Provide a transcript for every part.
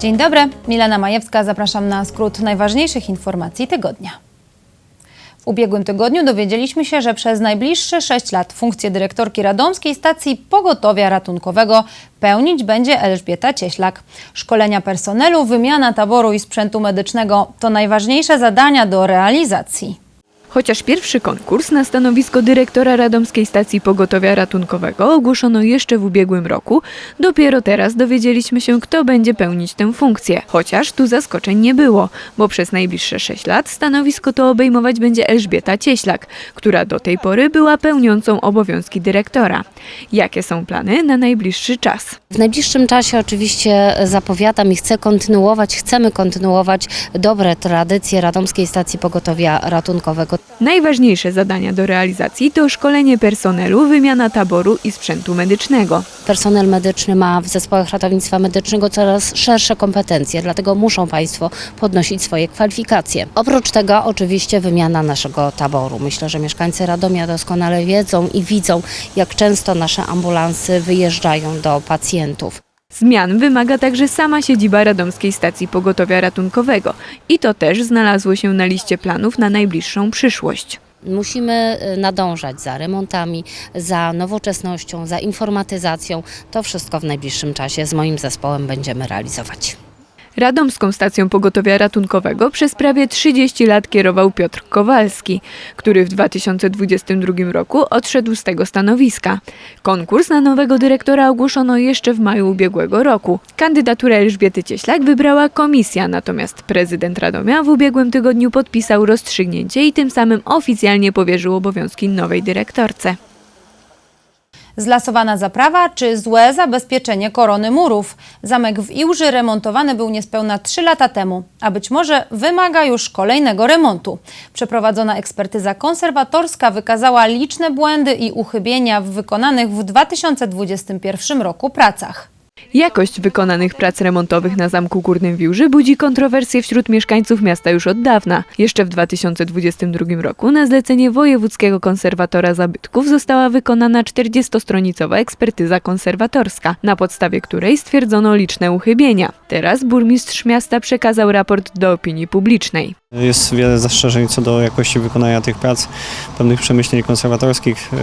Dzień dobry, Milena Majewska, zapraszam na skrót najważniejszych informacji tygodnia. W ubiegłym tygodniu dowiedzieliśmy się, że przez najbliższe 6 lat funkcję dyrektorki Radomskiej Stacji Pogotowia Ratunkowego pełnić będzie Elżbieta Cieślak. Szkolenia personelu, wymiana taboru i sprzętu medycznego to najważniejsze zadania do realizacji. Chociaż pierwszy konkurs na stanowisko dyrektora Radomskiej Stacji Pogotowia Ratunkowego ogłoszono jeszcze w ubiegłym roku, dopiero teraz dowiedzieliśmy się, kto będzie pełnić tę funkcję. Chociaż tu zaskoczeń nie było, bo przez najbliższe 6 lat stanowisko to obejmować będzie Elżbieta Cieślak, która do tej pory była pełniącą obowiązki dyrektora. Jakie są plany na najbliższy czas? W najbliższym czasie oczywiście zapowiadam i chcę kontynuować, chcemy kontynuować dobre tradycje Radomskiej Stacji Pogotowia Ratunkowego. Najważniejsze zadania do realizacji to szkolenie personelu, wymiana taboru i sprzętu medycznego. Personel medyczny ma w zespołach ratownictwa medycznego coraz szersze kompetencje, dlatego muszą Państwo podnosić swoje kwalifikacje. Oprócz tego oczywiście wymiana naszego taboru. Myślę, że mieszkańcy Radomia doskonale wiedzą i widzą, jak często nasze ambulansy wyjeżdżają do pacjentów. Zmian wymaga także sama siedziba Radomskiej Stacji Pogotowia Ratunkowego i to też znalazło się na liście planów na najbliższą przyszłość. Musimy y, nadążać za remontami, za nowoczesnością, za informatyzacją. To wszystko w najbliższym czasie z moim zespołem będziemy realizować. Radomską stacją pogotowia ratunkowego przez prawie 30 lat kierował Piotr Kowalski, który w 2022 roku odszedł z tego stanowiska. Konkurs na nowego dyrektora ogłoszono jeszcze w maju ubiegłego roku. Kandydaturę Elżbiety Cieślak wybrała komisja, natomiast prezydent Radomia w ubiegłym tygodniu podpisał rozstrzygnięcie i tym samym oficjalnie powierzył obowiązki nowej dyrektorce. Zlasowana zaprawa czy złe zabezpieczenie korony murów? Zamek w Iłży remontowany był niespełna 3 lata temu, a być może wymaga już kolejnego remontu. Przeprowadzona ekspertyza konserwatorska wykazała liczne błędy i uchybienia w wykonanych w 2021 roku pracach. Jakość wykonanych prac remontowych na Zamku Górnym w Jóży budzi kontrowersje wśród mieszkańców miasta już od dawna. Jeszcze w 2022 roku na zlecenie wojewódzkiego konserwatora zabytków została wykonana 40-stronicowa ekspertyza konserwatorska, na podstawie której stwierdzono liczne uchybienia. Teraz burmistrz miasta przekazał raport do opinii publicznej. Jest wiele zastrzeżeń co do jakości wykonania tych prac, pewnych przemyśleń konserwatorskich e,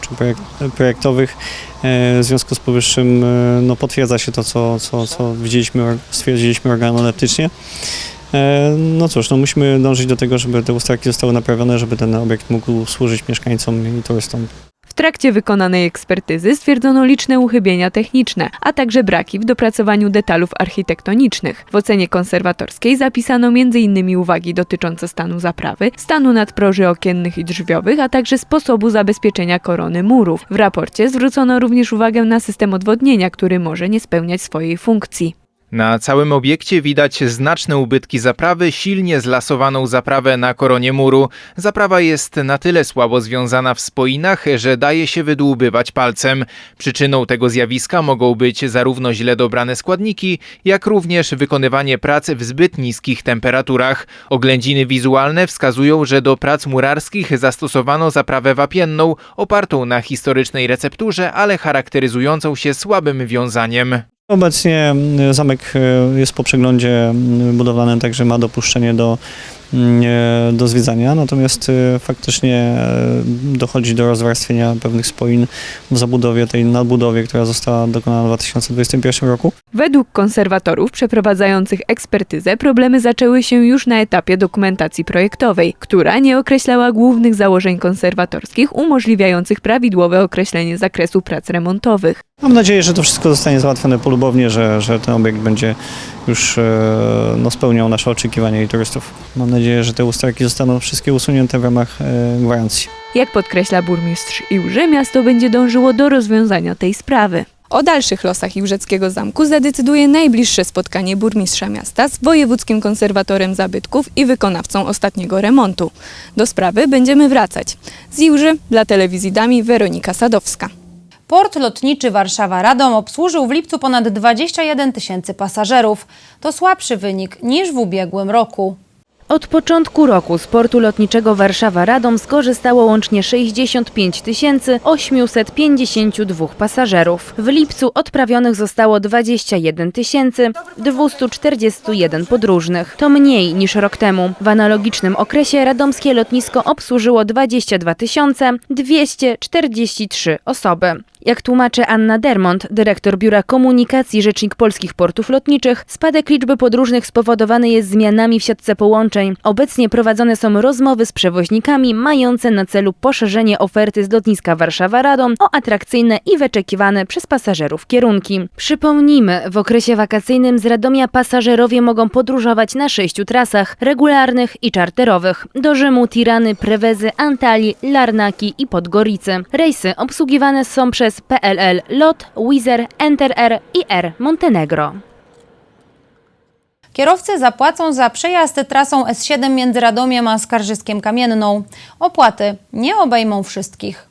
czy projek- projektowych. E, W związku z powyższym e, no, potwierdza się to, co, co, co widzieliśmy, stwierdziliśmy organoleptycznie. No cóż, no musimy dążyć do tego, żeby te usterki zostały naprawione, żeby ten obiekt mógł służyć mieszkańcom i turystom. W trakcie wykonanej ekspertyzy stwierdzono liczne uchybienia techniczne, a także braki w dopracowaniu detalów architektonicznych. W ocenie konserwatorskiej zapisano m.in. uwagi dotyczące stanu zaprawy, stanu nadproży okiennych i drzwiowych, a także sposobu zabezpieczenia korony murów. W raporcie zwrócono również uwagę na system odwodnienia, który może nie spełniać swojej funkcji. Na całym obiekcie widać znaczne ubytki zaprawy, silnie zlasowaną zaprawę na koronie muru. Zaprawa jest na tyle słabo związana w spoinach, że daje się wydłubywać palcem. Przyczyną tego zjawiska mogą być zarówno źle dobrane składniki, jak również wykonywanie prac w zbyt niskich temperaturach. Oględziny wizualne wskazują, że do prac murarskich zastosowano zaprawę wapienną, opartą na historycznej recepturze, ale charakteryzującą się słabym wiązaniem. Obecnie mm, zamek e, jest po przeglądzie mm, budowlanym, także ma dopuszczenie do, mm, e, do zwiedzania, natomiast e, faktycznie dochodzi do rozwarstwienia pewnych spoin w zabudowie, tej nadbudowie, która została dokonana w 2021 roku. Według konserwatorów przeprowadzających ekspertyzę problemy zaczęły się już na etapie dokumentacji projektowej, która nie określała głównych założeń konserwatorskich umożliwiających prawidłowe określenie zakresu prac remontowych. Mam nadzieję, że to wszystko zostanie załatwione polubownie, że, że ten obiekt będzie już e, no, spełniał nasze oczekiwania i turystów. Mam nadzieję, że te usterki zostaną wszystkie usunięte w ramach e, gwarancji. Jak podkreśla burmistrz Iłży, miasto będzie dążyło do rozwiązania tej sprawy. O dalszych losach Iłżeckiego Zamku zadecyduje najbliższe spotkanie burmistrza miasta z wojewódzkim konserwatorem zabytków i wykonawcą ostatniego remontu. Do sprawy będziemy wracać. Z Iłży dla telewizji Dami Weronika Sadowska. Port lotniczy Warszawa-Radom obsłużył w lipcu ponad 21 tysięcy pasażerów. To słabszy wynik niż w ubiegłym roku. Od początku roku z portu lotniczego Warszawa-Radom skorzystało łącznie 65 852 pasażerów. W lipcu odprawionych zostało 21 241 podróżnych. To mniej niż rok temu. W analogicznym okresie radomskie lotnisko obsłużyło 22 243 osoby. Jak tłumaczy Anna Dermont, dyrektor Biura Komunikacji Rzecznik Polskich Portów Lotniczych, spadek liczby podróżnych spowodowany jest zmianami w siatce połączeń. Obecnie prowadzone są rozmowy z przewoźnikami mające na celu poszerzenie oferty z lotniska Warszawa-Radom o atrakcyjne i wyczekiwane przez pasażerów kierunki. Przypomnijmy, w okresie wakacyjnym z Radomia pasażerowie mogą podróżować na sześciu trasach regularnych i czarterowych do Rzymu, Tirany, Prewezy, Antalii, Larnaki i Podgoricy. Rejsy obsługiwane są przez PLL LOT, Wizer, Enter Air i Air Montenegro. Kierowcy zapłacą za przejazd trasą S7 między Radomiem a Skarżyskiem Kamienną. Opłaty nie obejmą wszystkich.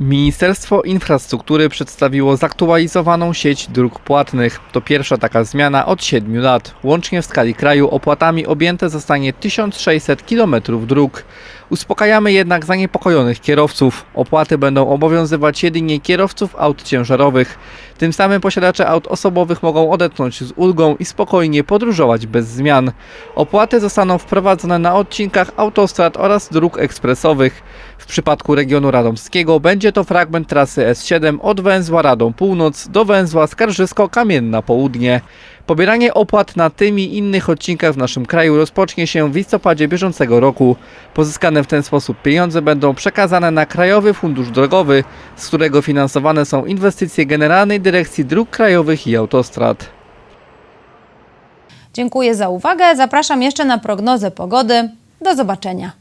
Ministerstwo Infrastruktury przedstawiło zaktualizowaną sieć dróg płatnych. To pierwsza taka zmiana od 7 lat. Łącznie w skali kraju opłatami objęte zostanie 1600 km dróg. Uspokajamy jednak zaniepokojonych kierowców. Opłaty będą obowiązywać jedynie kierowców aut ciężarowych. Tym samym posiadacze aut osobowych mogą odetchnąć z ulgą i spokojnie podróżować bez zmian. Opłaty zostaną wprowadzone na odcinkach autostrad oraz dróg ekspresowych. W przypadku regionu radomskiego będzie to fragment trasy S7 od węzła Radom Północ do węzła Skarżysko-Kamienna Południe. Pobieranie opłat na tym i innych odcinkach w naszym kraju rozpocznie się w listopadzie bieżącego roku. Pozyskane w ten sposób pieniądze będą przekazane na Krajowy Fundusz Drogowy, z którego finansowane są inwestycje Generalnej Dyrekcji Dróg Krajowych i Autostrad. Dziękuję za uwagę. Zapraszam jeszcze na prognozę pogody. Do zobaczenia.